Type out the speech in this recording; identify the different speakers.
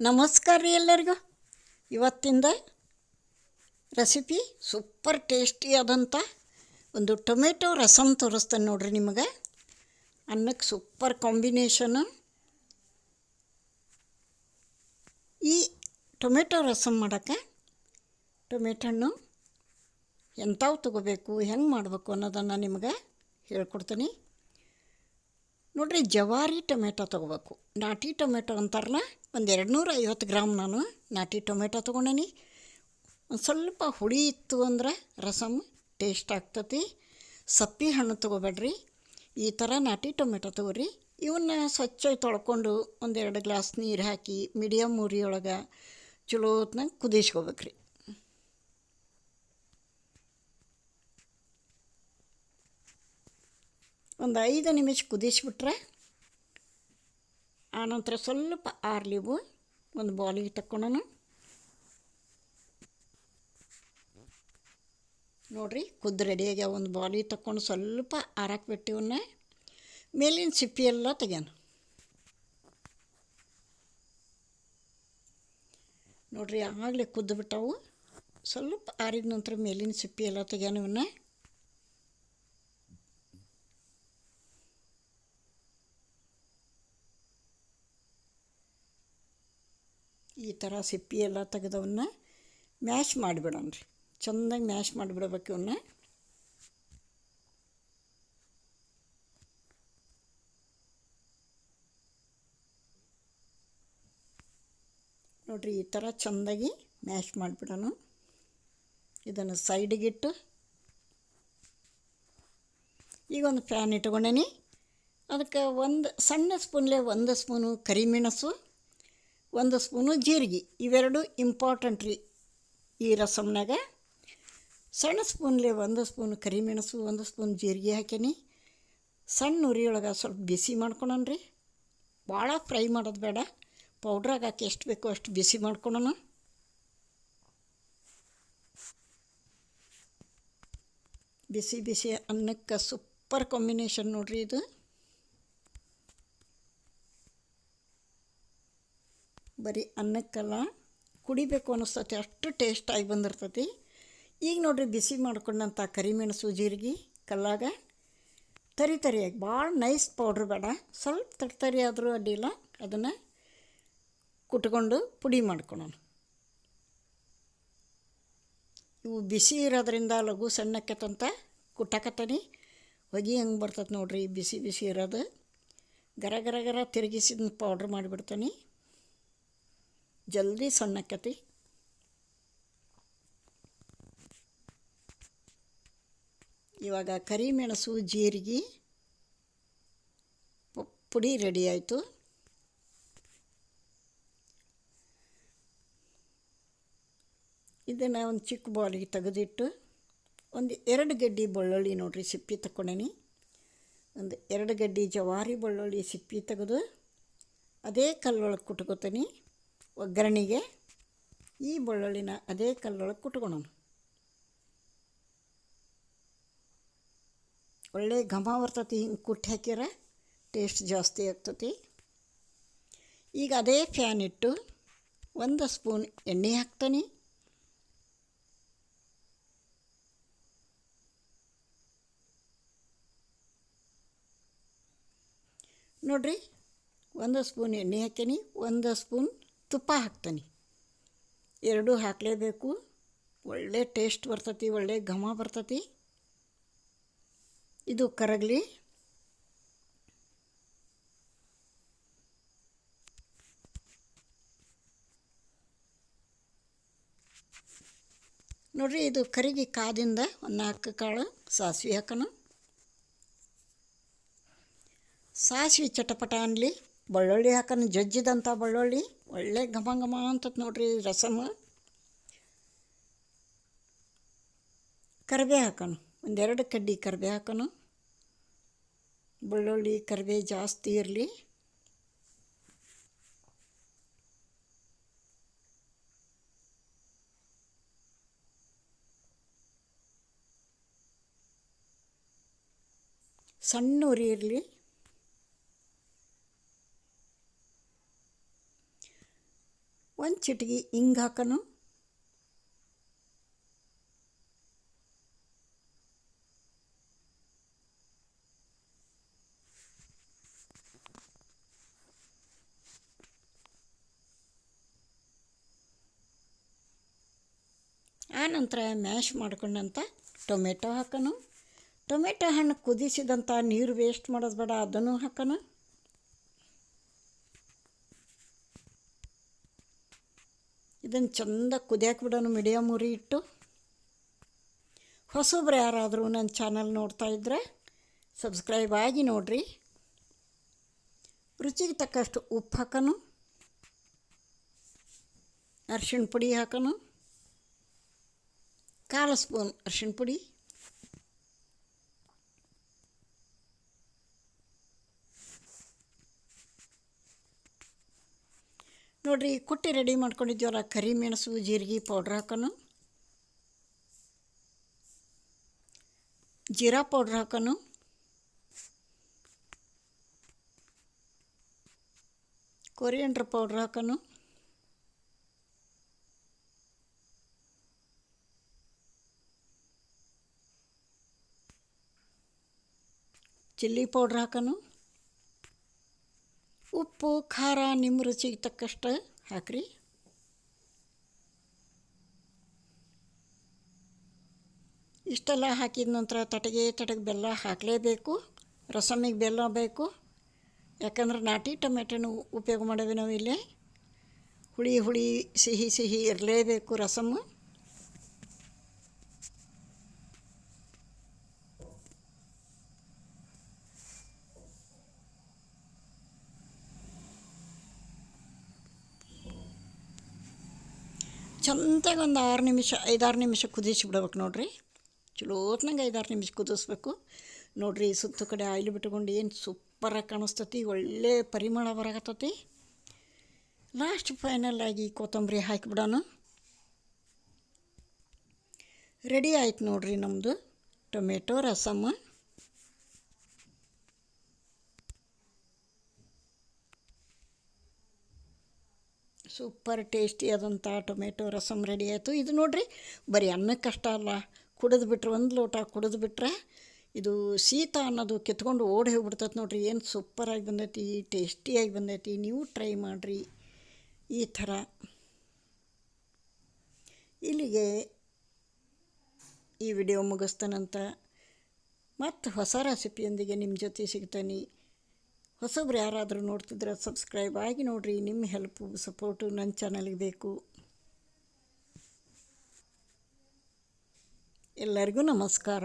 Speaker 1: ನಮಸ್ಕಾರ ರೀ ಎಲ್ಲರಿಗೂ. ಇವತ್ತಿಂದ ರೆಸಿಪಿ ಸೂಪರ್ ಟೇಸ್ಟಿ ಆದಂಥ ಒಂದು ಟೊಮೆಟೊ ರಸಮ್ ತೋರಿಸ್ತೇನೆ ನೋಡ್ರಿ ನಿಮಗೆ. ಅನ್ನಕ್ಕೆ ಸೂಪರ್ ಕಾಂಬಿನೇಷನು ಈ ಟೊಮೆಟೊ ರಸಮ್ ಮಾಡೋಕ್ಕೆ ಟೊಮೆಟೊ ಹಣ್ಣು ಎಂಥವು ತಗೋಬೇಕು, ಹೆಂಗೆ ಮಾಡಬೇಕು ಅನ್ನೋದನ್ನು ನಿಮಗೆ ಹೇಳ್ಕೊಡ್ತೀನಿ. ನೋಡ್ರಿ, ಜವಾರಿ ಟೊಮೆಟೊ ತೊಗೋಬೇಕು. ನಾಟಿ ಟೊಮೆಟೊ ಅಂತಾರಲ್ಲ, ಒಂದು ಎರಡು ನೂರ ಐವತ್ತು ಗ್ರಾಮ್ ನಾನು ನಾಟಿ ಟೊಮೆಟೊ ತೊಗೊಂಡೇನಿ. ಒಂದು ಸ್ವಲ್ಪ ಹುಳಿ ಇತ್ತು ಅಂದ್ರೆ ರಸಮ್ ಟೇಸ್ಟ್ ಆಗ್ತತಿ. ಸಪ್ಪಿ ಹಣ್ಣು ತೊಗೋಬೇಡ್ರಿ. ಈ ಥರ ನಾಟಿ ಟೊಮೆಟೊ ತೊಗೋರಿ. ಇವನ್ನ ಸ್ವಚ್ಛವಾಗಿ ತೊಳ್ಕೊಂಡು ಒಂದೆರಡು ಗ್ಲಾಸ್ ನೀರು ಹಾಕಿ ಮೀಡಿಯಮ್ ಉರಿಯೊಳಗೆ ಚಲೋ ಹೊತ್ನಾಗ ಕುದಿಸ್ಕೋಬೇಕ್ರಿ. ಒಂದು ಐದು ನಿಮಿಷ ಕುದಿಸ್ಬಿಟ್ರೆ, ಆನಂತರ ಸ್ವಲ್ಪ ಆರ್ಲಿವು ಒಂದು ಬಾಲಿಗೆ ತಕ್ಕೊಳ್ಳೋಣ ನೋಡಿರಿ, ಕುದ್ದು ರೆಡಿಯಾಗ್ಯಾವ ಒಂದು ಬಾಲಿ ತಕ್ಕೊಂಡು ಸ್ವಲ್ಪ ಆರಕ್ಕೆ ಬಿಟ್ಟಿವನ್ನ ಮೇಲಿನ ಸಿಪ್ಪಿ ಎಲ್ಲ ತೆಗ್ಯಾನ ನೋಡಿರಿ, ಆಗಲೇ ಕುದ್ದು ಬಿಟ್ಟವು. ಸ್ವಲ್ಪ ಆರಿದ ನಂತರ ಮೇಲಿನ ಸಿಪ್ಪಿ ಎಲ್ಲ ತೆಗ್ಯಾನ ಇವನ್ನ. ಈ ಥರ ಸಿಪ್ಪಿ ಎಲ್ಲ ತೆಗೆದವನ್ನ ಮ್ಯಾಶ್ ಮಾಡಿಬಿಡೋಣ ರೀ. ಚೆಂದಾಗಿ ಮ್ಯಾಶ್ ಮಾಡಿಬಿಡ್ಬೇಕು ಇವನ್ನ ನೋಡಿರಿ ಈ ಥರ ಚೆಂದಾಗಿ ಮ್ಯಾಶ್ ಮಾಡಿಬಿಡೋಣ. ಇದನ್ನು ಸೈಡಿಗಿಟ್ಟು ಈಗ ಒಂದು ಫ್ಯಾನ್ ಇಟ್ಕೊಂಡೇನಿ. ಅದಕ್ಕೆ ಒಂದು ಸಣ್ಣ ಸ್ಪೂನ್ಲೆ ಒಂದು ಸ್ಪೂನು ಕರಿಮೆಣಸು. ಒಂದು ಸ್ಪೂನು ಜೀರಿಗೆ, ಇವೆರಡು ಇಂಪಾರ್ಟೆಂಟ್ ರೀ ಈ ರಸಮ್ನಾಗ ಸಣ್ಣ ಸ್ಪೂನ್ಲೆ ಒಂದು ಸ್ಪೂನ್ ಕರಿಮೆಣಸು, ಒಂದು ಸ್ಪೂನ್ ಜೀರಿಗೆ ಹಾಕೀನಿ ಸಣ್ಣ ಉರಿಯೊಳಗೆ ಸ್ವಲ್ಪ ಬಿಸಿ ಮಾಡ್ಕೊಳೋಣ ರೀ ಭಾಳ ಫ್ರೈ ಮಾಡೋದು ಬೇಡ. ಪೌಡ್ರಾಗ ಹಾಕಿ ಎಷ್ಟು ಬೇಕೋ ಅಷ್ಟು ಬಿಸಿ ಮಾಡ್ಕೊಳೋಣ. ಬಿಸಿ ಬಿಸಿ ಅನ್ನಕ್ಕೆ ಸೂಪರ್ ಕಾಂಬಿನೇಷನ್ ನೋಡ್ರಿ ಇದು. ಬರೀ ಅನ್ನಕ್ಕೆಲ್ಲ, ಕುಡಿಬೇಕು ಅನ್ನಿಸ್ತತಿ, ಅಷ್ಟು ಟೇಸ್ಟಾಗಿ ಬಂದಿರ್ತತಿ. ಈಗ ನೋಡಿರಿ ಬಿಸಿ ಮಾಡ್ಕೊಂಡಂಥ ಕರಿಮೆಣಸು, ಜೀರಿಗೆ, ಕಲ್ಲಾಗ, ತರಿ ತರಿಯಾಗಿ, ಭಾಳ ನೈಸ್ ಪೌಡ್ರ್ ಬೇಡ. ಸ್ವಲ್ಪ ತರಿ ತರಿ ಆದರೂ ಅಡ್ಡಿಲ್ಲ. ಅದನ್ನು ಕುಟ್ಕೊಂಡು ಪುಡಿ ಮಾಡ್ಕೊಳೋಣ. ಇವು ಬಿಸಿ ಇರೋದ್ರಿಂದ ಲಘು ಸಣ್ಣಕ್ಕತ್ತಂತ ಕುಟ್ಟಕತ್ತನಿ. ಹೊಗೆ ಹೆಂಗೆ ಬರ್ತದೆ ನೋಡಿರಿ, ಬಿಸಿ ಬಿಸಿ ಇರೋದು. ಗರ ಗರ ಗರ ತಿರುಗಿಸಿದ ಪೌಡ್ರ್ ಮಾಡಿಬಿಡ್ತೀನಿ. ಜಲ್ದಿ ಸಣ್ಣಕ್ಕತಿ ಇವಾಗ ಕರಿಮೆಣಸು, ಜೀರಿಗೆ ಪುಡಿ ರೆಡಿ ಆಯಿತು. ಇದನ್ನು ಒಂದು ಚಿಕ್ಕ ಬಾಲಿಗೆ ತೆಗೆದಿಟ್ಟು ಒಂದು ಎರಡು ಗಡ್ಡಿ ಬೆಳ್ಳುಳ್ಳಿ ನೋಡಿರಿ ಸಿಪ್ಪಿ ತಗೊಂಡೇನಿ ಒಂದು ಎರಡು ಗಡ್ಡಿ ಜವಾರಿ ಬೆಳ್ಳುಳ್ಳಿ ಸಿಪ್ಪಿ ತೆಗೆದು ಅದೇ ಕಲ್ಲೊಳಗೆ ಕುಟ್ಕೋತೀನಿ. ಒಗ್ಗರಣೆಗೆ ಈ ಬೆಳ್ಳುಳ್ಳಿನ ಅದೇ ಕಲ್ಲೊಳಗೆ ಕುಟ್ಕೊಳೋಣ ಒಳ್ಳೆ ಘಮ ಬರ್ತತಿ, ಹಿಂಗೆ ಕುಟ್ಟಿ ಹಾಕ್ಯಾರ ಟೇಸ್ಟ್ ಜಾಸ್ತಿ ಆಗ್ತತಿ. ಈಗ ಅದೇ ಫ್ಯಾನ್ ಇಟ್ಟು ಒಂದು ಸ್ಪೂನ್ ಎಣ್ಣೆ ಹಾಕ್ತಾನೆ. ನೋಡ್ರಿ, ಒಂದು ಸ್ಪೂನ್ ಎಣ್ಣೆ ಹಾಕೀನಿ ಒಂದು ಸ್ಪೂನ್ ತುಪ್ಪ ಹಾಕ್ತೀನಿ. ಎರಡೂ ಹಾಕಲೇಬೇಕು. ಒಳ್ಳೆ ಟೇಸ್ಟ್ ಬರ್ತತಿ, ಒಳ್ಳೆ ಘಮ ಬರ್ತತಿ. ಇದು ಕರಗಲಿ. ನೋಡಿರಿ ಇದು ಕರಿಗಿ ಕಾದಿಂದ ಒಂದು ನಾಲ್ಕು ಕಾಳು ಸಾಸಿವೆ ಹಾಕೋಣ. ಸಾಸಿವೆ ಚಟಪಟ ಅನ್ಲಿ. ಬೆಳ್ಳುಳ್ಳಿ ಹಾಕೋಣ ಜಜ್ಜಿದಂಥ ಬೆಳ್ಳುಳ್ಳಿ? ಒಳ್ಳೆ ಘಮ ಘಮ ಅಂತತ್ ನೋಡ್ರಿ ರಸಮ್. ಕರಿಬೇ ಹಾಕೋಣ. ಒಂದೆರಡು ಕಡ್ಡಿ ಕರಿಬೇ ಹಾಕೋಣ. ಬೆಳ್ಳುಳ್ಳಿ ಕರಿಬೇ ಜಾಸ್ತಿ ಇರಲಿ. ಸಣ್ಣ ಉರಿ ಇರಲಿ. ಒಂದು ಚಿಟಿಗೆ ಹಿಂಗೆ ಹಾಕೋಣ ಆನಂತರ ಮ್ಯಾಶ್ ಮಾಡ್ಕೊಂಡಂಥ ಟೊಮೆಟೊ ಹಾಕೋಣ ಟೊಮೆಟೊ ಹಣ್ಣು ಕುದಿಸಿದಂಥ ನೀರು ವೇಸ್ಟ್ ಮಾಡೋದು ಬೇಡ, ಅದನ್ನು ಹಾಕೋನು. ಇದನ್ನು ಚಂದ ಕುದಿಯಕ್ಕೆ ಬಿಡೋಣ ಮೀಡಿಯಮ್ ಉರಿ ಇಟ್ಟು. ಹೊಸಬ್ರು ಯಾರಾದರೂ ನನ್ನ ಚಾನಲ್ ನೋಡ್ತಾ ಇದ್ದರೆ ಸಬ್ಸ್ಕ್ರೈಬ್ ಆಗಿ ನೋಡಿರಿ. ರುಚಿಗೆ ತಕ್ಕಷ್ಟು ಉಪ್ಪು ಹಾಕೋನು. ಅರ್ಶಿಣ ಪುಡಿ ಹಾಕೋನು. ಕಾಲು ಸ್ಪೂನ್ ಅರ್ಶಿಣ ಪುಡಿ. ನೋಡಿರಿ, ಕುಟ್ಟಿ ರೆಡಿ ಮಾಡ್ಕೊಂಡಿದ್ದೀವಲ್ಲ ಕರಿಮೆಣಸು ಜೀರಿಗೆ ಪೌಡ್ರ್ ಹಾಕೋನು. ಜೀರಾ ಪೌಡ್ರ್ ಹಾಕೋನು. ಕೊರಿಯಂಡ್ರ್ ಪೌಡ್ರ್ ಹಾಕೋನು. ಚಿಲ್ಲಿ ಪೌಡ್ರ್ ಹಾಕೋನು. ಉಪ್ಪು, ಖಾರ, ನಿಮ್ಮ ರುಚಿಗೆ ತಕ್ಕಷ್ಟು ಹಾಕ್ರಿ. ಇಷ್ಟೆಲ್ಲ ಹಾಕಿದ ನಂತರ ತಟಗೆ ತಟಗೆ ಬೆಲ್ಲ ಹಾಕಲೇಬೇಕು. ರಸಮಿಗೆ ಬೆಲ್ಲ ಬೇಕು. ಯಾಕಂದ್ರೆ ನಾಟಿ ಟೊಮೆಟೊನು ಉಪಯೋಗ ಮಾಡೇವಿ ನಾವು ಇಲ್ಲಿ ಹುಳಿ ಹುಳಿ ಸಿಹಿ ಸಿಹಿ ಇರಲೇಬೇಕು ರಸಮ್ಮು ಚಂದಾಗಿ ಒಂದು ಆರು ನಿಮಿಷ ಐದಾರು ನಿಮಿಷ ಕುದಿಸಿ ಬಿಡ್ಬೇಕು ನೋಡಿರಿ. ಚಲೋತ್ನಂಗೆ ಐದಾರು ನಿಮಿಷ ಕುದಿಸ್ಬೇಕು. ನೋಡಿರಿ, ಸುತ್ತ ಕಡೆ ಆಯಿಲ್ ಬಿಟ್ಕೊಂಡು ಏನು ಸೂಪರಾಗಿ ಕಾಣಿಸ್ತತಿ, ಒಳ್ಳೆ ಪರಿಮಳ ಬರಾಕತ್ತತಿ. ಲಾಸ್ಟ್ ಫೈನಲ್ ಆಗಿ ಕೊತ್ತಂಬರಿ ಹಾಕಿಬಿಡೋಣ ರೆಡಿ ಆಯ್ತು ನೋಡಿರಿ ನಮ್ಮದು ಟೊಮೆಟೊ, ರಸಮ್ಮ. ಸೂಪರ್ ಟೇಸ್ಟಿ ಆದಂಥ ಟೊಮೆಟೊ ರಸಮ್ ರೆಡಿ ಆಯಿತು. ಇದು ನೋಡಿರಿ, ಬರೀ ಅನ್ನಕ್ಕಷ್ಟ ಅಲ್ಲ, ಕುಡಿದು ಬಿಟ್ರೆ ಒಂದು ಲೋಟ ಕುಡಿದು ಬಿಟ್ರೆ ಇದು ಶೀತ ಅನ್ನೋದು ಕಿತ್ಕೊಂಡು ಓಡಿ ಹೋಗ್ಬಿಡ್ತೈತೆ ನೋಡಿರಿ. ಏನು ಸೂಪರಾಗಿ ಬಂದೈತಿ ಟೇಸ್ಟಿಯಾಗಿ ಬಂದೈತಿ. ನೀವು ಟ್ರೈ ಮಾಡಿರಿ ಈ ಥರ. ಇಲ್ಲಿಗೆ ಈ ವಿಡಿಯೋ ಮುಗಿಸ್ತಾನಂತ ಮತ್ತು ಹೊಸ ರೆಸಿಪಿಯೊಂದಿಗೆ ನಿಮ್ಮ ಜೊತೆ ಸಿಗ್ತಾನೆ. ಹೊಸಬ್ರು ಯಾರಾದರೂ ನೋಡ್ತಿದ್ರೆ ಸಬ್ಸ್ಕ್ರೈಬ್ ಆಗಿ ನೋಡಿರಿ. ನಿಮ್ಮ ಹೆಲ್ಪು ಸಪೋರ್ಟು ನನ್ನ ಚಾನಲ್ಗೆ ಬೇಕು. ಎಲ್ಲರಿಗೂ ನಮಸ್ಕಾರ.